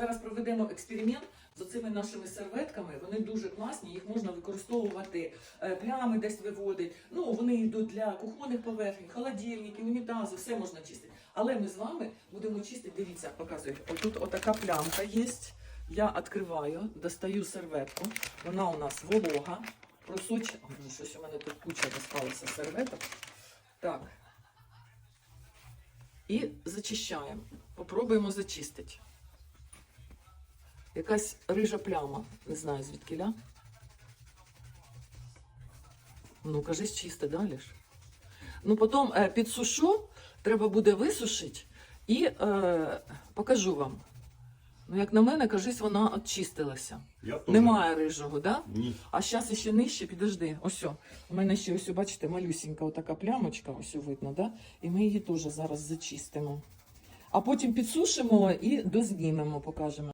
Зараз проведемо експеримент з оцими нашими серветками. Вони дуже класні, їх можна використовувати, е, плями десь виводить. Ну, вони йдуть для кухонних поверхень, холодильників, унітази, все можна чистити. Але ми з вами будемо чистити. Дивіться, показую. Отут отака плямка є. Я відкриваю, достаю серветку. Вона у нас волога. Просочена. Боже, Щось у мене тут куча досталося серветок. Так. І зачищаємо. Попробуємо зачистити. Якась рижа пляма. Не знаю звідкиля. Ну, кажись, чисте далі ж. Ну, потім е, підсушу, треба буде висушити і е, покажу вам. Ну, як на мене, кажись, вона очистилася. Я. Немає рижого, да? Ні. А зараз ще нижче, підожди. Ось. У мене ще ось, бачите, малюсінька отака плямочка, ось видно, да? І ми її теж зараз зачистимо. А потім підсушимо і дознімемо, покажемо.